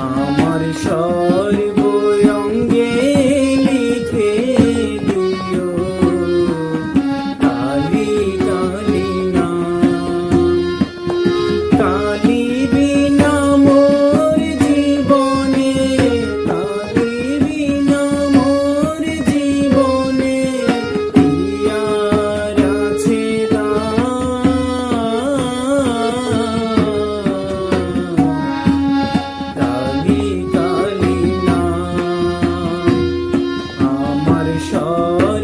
আমার সর্ব parishan